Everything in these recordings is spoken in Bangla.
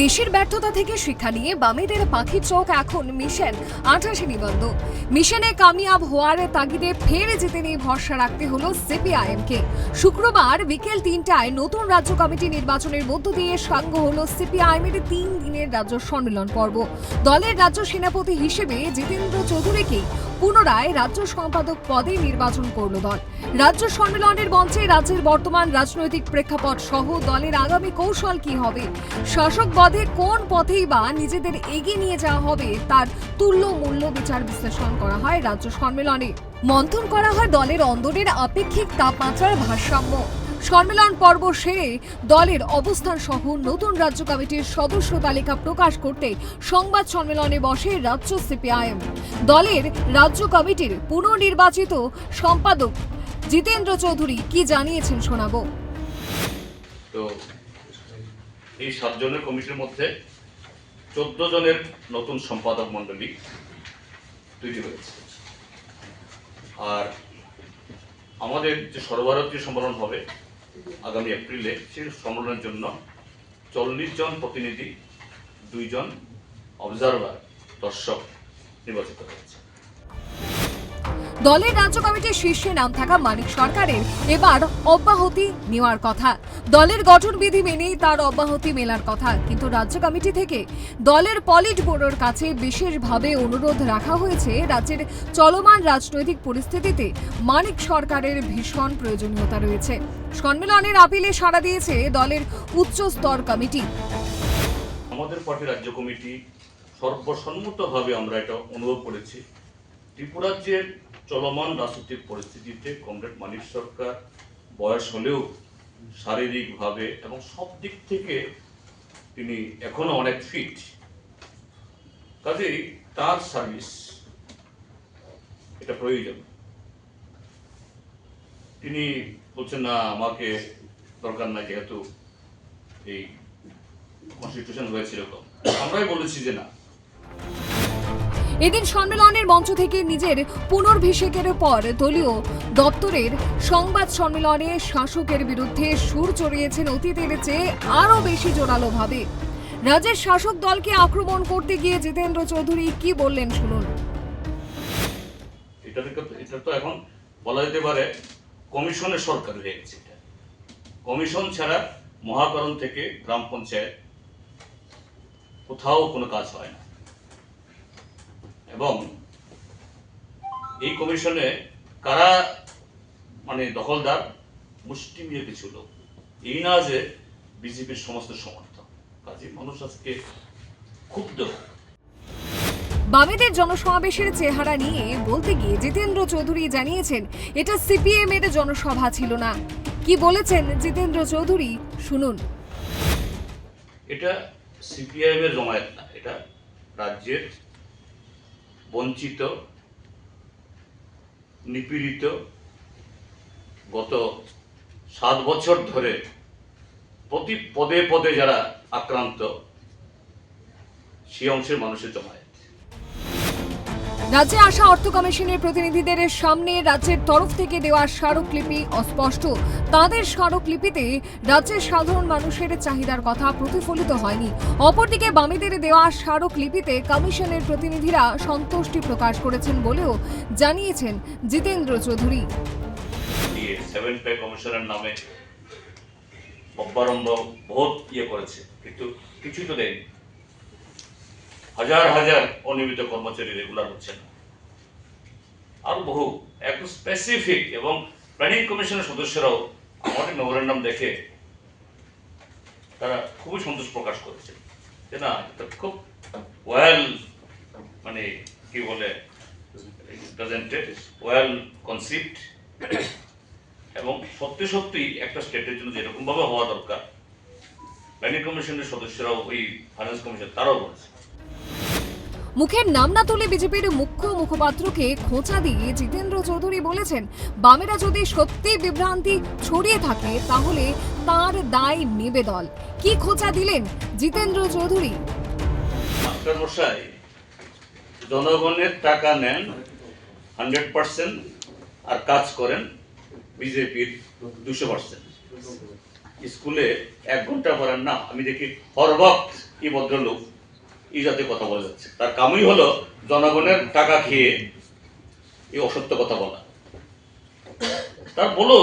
দেশের ব্যর্থতা থেকে শিক্ষা নিয়ে বামেদের পাখির চোখ এখন মিশন আঠাশে নিবন্ধ মিশনে কামিয়াব হওয়ার তাগিদে ফের জিতে নিয়ে ভরসা রাখতে হলো সিপিআইএমকে। শুক্রবার বিকেল তিনটায় নতুন রাজ্য কমিটি নির্বাচনের মধ্য দিয়ে সাঙ্গ হলো সিপিআইএমের তিন দিনের রাজ্য সম্মেলন পর্ব। দলের রাজ্য সেনাপতি হিসেবে জিতেন্দ্র চৌধুরীকে পুনরায় রাজ্য সম্পাদক পদে নির্বাচন করল দল। রাজ্য সম্মেলনের মঞ্চে রাজ্যের বর্তমান রাজনৈতিক প্রেক্ষাপট সহ দলের আগামী কৌশল কি হবে? শাসক পদে কোন পথেই বা নিজেদের এগিয়ে নিয়ে যাওয়া হবে তার তুল্য মূল্য বিচার বিশ্লেষণ করা হয় রাজ্য সম্মেলনে। মন্থন করা হয় দলের অন্দরের আপেক্ষিক তাপমাত্রার ভারসাম্য। সম্মেলন পর্ব সেরে দলের অবস্থান সহ নতুন রাজ্য কমিটির সদস্য তালিকা প্রকাশ করতে সংবাদ সম্মেলনে বসে রাজ্য সিপিআইএম। দলের রাজ্য কমিটির পুনর্নির্বাচিত সম্পাদক জিতেন্দ্র চৌধুরী কি জানিয়েছেন শোনাবো। তো এই সাতজনের কমিটির মধ্যে চোদ্দ জনের নতুন সম্পাদক মণ্ডলী তৈরি হয়েছে। আর আমাদের যে সর্বভারতীয় সম্মেলন হবে আগামী এপ্রিলে, সেই সম্মেলনের জন্য চল্লিশ জন প্রতিনিধি, দুইজন অবজারভার, দর্শক নির্বাচিত হয়েছে। দলের রাজ্য কমিটির শীর্ষে নাম থাকা মানিক সরকারের এবার অব্যাহতি নেওয়ার কথা। দলের গঠনবিধি মেনেই তার অব্যাহতি মেলার কথা। কিন্তু রাজ্য কমিটি থেকে দলের পলিট ব্যুরোর কাছে বিশেষভাবে অনুরোধ রাখা হয়েছে রাজ্যের চলমান রাজনৈতিক পরিস্থিতিতে মানিক সরকারের ভীষণ প্রয়োজনীয়তা রয়েছে। সম্মেলনের আপিলে সাড়া দিয়েছে দলের উচ্চ স্তর কমিটি। আমাদের পার্টি রাজ্য কমিটি সর্বসম্মতভাবে আমরা এটা অনুভব করেছি। ত্রিপুরাজ্যের চলমান রাজনৈতিক পরিস্থিতিতে কমরেড মানিক সরকার বয়স হলেও শারীরিকভাবে এবং সব দিক থেকে তিনি এখনও অনেক ফিট কাজেই তার সার্ভিস এটা প্রয়োজন। তিনি বলছেন, না, আমাকে দরকার নাই যেহেতু এই কনস্টিটিউশন হয়েছে তো আমরাই বলেছি যে না এদিন সম্মেলনের মঞ্চ থেকে নিজের পুনর্ভিষেকের পর দলীয় দপ্তরের সংবাদ সম্মেলনে শাসকের বিরুদ্ধে সুর চড়িয়েছেন অতীতের চেয়ে আরও বেশি জোরালো ভাবে রাজ্যের শাসক দলকে আক্রমণ করতে গিয়ে জিতেন্দ্র চৌধুরী কি বললেন শুনুন। এটা এটা তো এখন বলা যেতে পারে কমিশনের সরকার হয়ে গেছে এটা। কমিশন ছাড়া মহাকরণ থেকে গ্রাম পঞ্চায়েত কোথাও কোনো কাজ হয় না। এবং এই কমিশনে কারা মানে দখলদার মুষ্টিমেয় কিছু লোক। এই না যে বিজেপির সমস্ত সমর্থক। কাজে মানুষ আজকে ক্ষুব্ধ। বামেদের জনসমাবেশের চেহারা নিয়ে বলতে গিয়ে জিতেন্দ্র চৌধুরী জানিয়েছেন এটা সিপিএম এর জনসভা ছিল না। কি বলেছেন জিতেন্দ্র চৌধুরী? শুনুন। এটা সিপিআইএম এর জমায়েত না এটা রাজ্যের বঞ্চিত, নিপীড়িত গত সাত বছর ধরে প্রতি পদে পদে যারা আক্রান্ত, সেই অংশের মানুষের জমায়েত। রাজ্যে আসা অর্থ কমিশনের প্রতিনিধিদের সামনে রাজ্যের তরফ থেকে দেওয়া স্মারকলিপি অস্পষ্ট। তাদের স্মারকলিপিতে রাজ্যের সাধারণ মানুষের চাহিদার কথা প্রতিফলিত হয়নি। অপরদিকে বামেদের দেওয়া স্মারকলিপিতে কমিশনের প্রতিনিধিরা সন্তুষ্টি প্রকাশ করেছেন বলেও জানিয়েছেন জিতেন্দ্র চৌধুরী। নামে ইয়ে করেছে, কিন্তু কিছুই তো দেয়নি। হাজার হাজার অনিয়মিত কর্মচারী রেগুলার হচ্ছে না আর বহু একটু স্পেসিফিক এবং প্ল্যানিং কমিশনের সদস্যরাও আমাদের মেমোরেন্ডাম দেখে তারা খুবই সন্তোষ প্রকাশ করেছে যে না, এটা খুব ওয়েল মানে কি বলে প্রেজেন্টেড ওয়েল কনসিপ্ট এবং সত্যি সত্যি একটা স্টেটের জন্য যেরকম ভাবে হওয়া দরকার প্ল্যানিং কমিশনের সদস্যরাও ওই ফাইন্যান্স কমিশন তারাও বলেছে মুখের নাম না তুলে বিজেপির মুখ্য মুখপাত্রকে খোঁচা দিয়ে জিতেন্দ্র চৌধুরী বলেছেন, বামেরা যদি সত্যি বিভ্রান্তি ছড়িয়ে থাকে, তাহলে তার দায় নেবে দল। কি খোঁচা দিলেন জিতেন্দ্র চৌধুরী? জনগণের টাকা নেন, হান্ড্রেড পার্সেন্ট, আর কাজ করেন বিজেপির দুশো পার্সেন্ট। স্কুলে এক ঘণ্টা পড়েন না, আমি দেখি হরবক্ত এই ভদ্রলোক। এই জাতীয় কথা বলে যাচ্ছে। তার কামই হলো জনগণের টাকা খেয়ে এই অসত্য কথা বলা। তার বলো,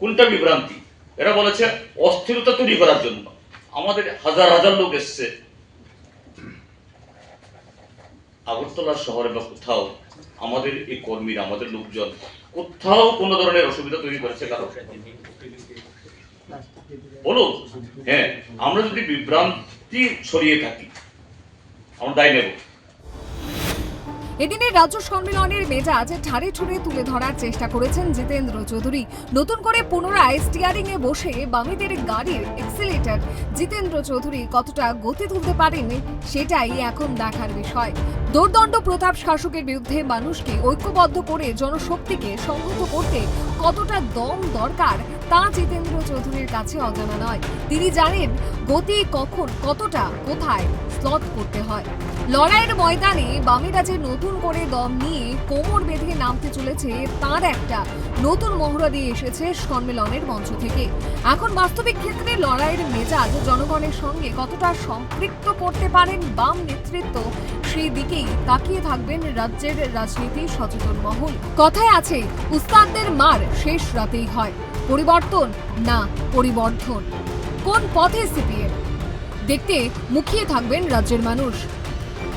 কোনটা বিভ্রান্তি? এরা বলেছে অস্থিরতা তৈরি করার জন্য। আমাদের হাজার হাজার লোক এসছে। আগরতলা শহরে বা কোথাও আমাদের এই কর্মীরা, আমাদের লোকজন কোথাও কোনো ধরনের অসুবিধা তৈরি করেছে কারও? বলো হ্যাঁ আমরা যদি বিভ্রান্তি ছড়িয়ে থাকি? আমরা দায় নেব। এদিনের রাজ্য সম্মেলনের মেজাজ ঠাড়ে ঠুড়ে তুলে ধরার চেষ্টা করেছেন জিতেন্দ্র চৌধুরী। নতুন করে পুনরায় স্টিয়ারিং এ বসে বামেদের গাড়ির এক্সিলেটর জিতেন্দ্র চৌধুরী কতটা গতি তুলতে পারেন সেটাই এখন দেখার বিষয়। দোর্দণ্ড প্রতাপ শাসকের বিরুদ্ধে মানুষকে ঐক্যবদ্ধ করে জনশক্তিকে সংহত করতে কতটা দম দরকার তা জিতেন্দ্র চৌধুরীর কাছে অজানা নয়। তিনি জানেন গতি কখন, কতটা, কোথায় স্লট করতে হয়। লড়াইয়ের ময়দানে বামেরা যে নতুন করে দম নিয়ে কোমর বেঁধে নামতে চলেছে তার একটা। নতুন মহড়া দিয়ে এসেছে সম্মেলনের মঞ্চ থেকে। এখন বাস্তবিক ক্ষেত্রে লড়াইয়ের মেজাজ জনগণের সঙ্গে কতটা সম্পৃক্ত করতে পারেন বাম নেতৃত্ব, সেই দিকেই তাকিয়ে থাকবেন রাজ্যের রাজনীতি সচেতন মহল। কথায় আছে, উস্তাদদের মার শেষ রাতেই হয়। পরিবর্তন না পরিবর্ধন। কোন পথে সিপিএম? দেখতে মুখিয়ে থাকবেন রাজ্যের মানুষ।